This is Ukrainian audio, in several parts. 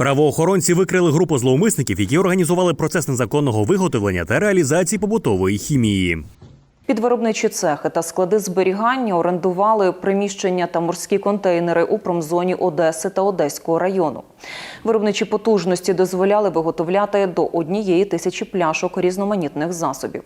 Правоохоронці викрили групу зловмисників, які організували процес незаконного виготовлення та реалізації побутової хімії. Під виробничі цехи та склади зберігання орендували приміщення та морські контейнери у промзоні Одеси та Одеського району. Виробничі потужності дозволяли виготовляти до однієї тисячі пляшок різноманітних засобів.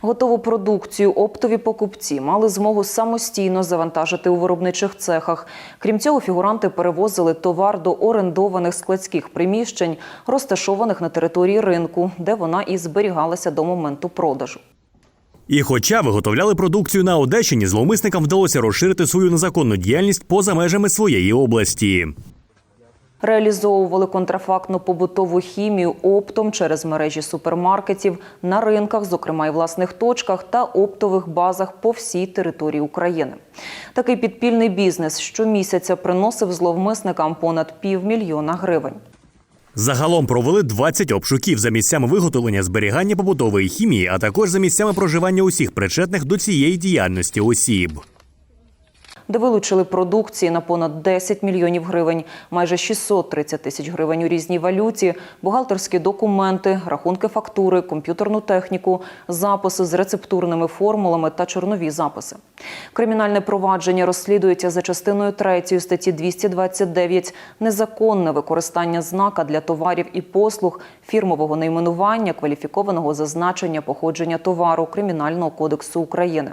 Готову продукцію оптові покупці мали змогу самостійно завантажити у виробничих цехах. Крім цього, фігуранти перевозили товар до орендованих складських приміщень, розташованих на території ринку, де вона і зберігалася до моменту продажу. І хоча виготовляли продукцію на Одещині, зловмисникам вдалося розширити свою незаконну діяльність поза межами своєї області. Реалізовували контрафактну побутову хімію оптом через мережі супермаркетів на ринках, зокрема і власних точках та оптових базах по всій території України. Такий підпільний бізнес щомісяця приносив зловмисникам понад півмільйона гривень. Загалом провели 20 обшуків за місцями виготовлення зберігання побутової хімії, а також за місцями проживання усіх причетних до цієї діяльності осіб. Де вилучили продукції на понад 10 мільйонів гривень, майже 630 тисяч гривень у різній валюті, бухгалтерські документи, рахунки фактури, комп'ютерну техніку, записи з рецептурними формулами та чорнові записи. Кримінальне провадження розслідується за частиною 3 статті 229 незаконне використання знака для товарів і послуг фірмового найменування кваліфікованого зазначення походження товару Кримінального кодексу України.